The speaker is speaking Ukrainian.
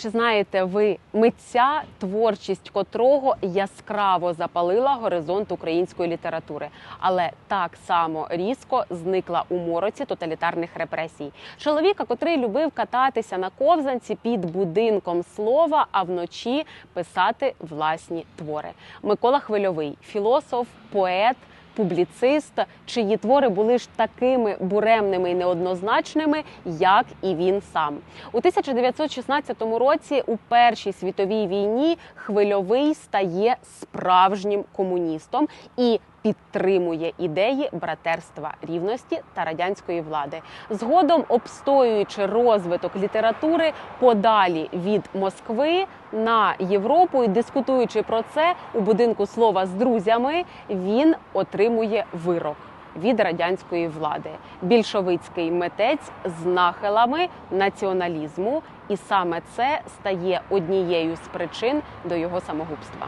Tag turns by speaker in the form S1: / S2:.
S1: Чи знаєте ви митця, творчість котрого яскраво запалила горизонт української літератури, але так само різко зникла у мороці тоталітарних репресій? Чоловіка, котрий любив кататися на ковзанці під будинком слова, а вночі писати власні твори. Микола Хвильовий, філософ, поет. Публіцист, чиї твори були ж такими буремними і неоднозначними, як і він сам. У 1916 році, у Першій світовій війні, хвильовий стає справжнім комуністом і підтримує ідеї братерства рівності та радянської влади. Згодом, обстоюючи розвиток літератури подалі від Москви на Європу і дискутуючи про це у будинку слова з друзями, він отримує вирок. Від радянської влади більшовицький митець з нахилами націоналізму, і саме це стає однією з причин до його самогубства.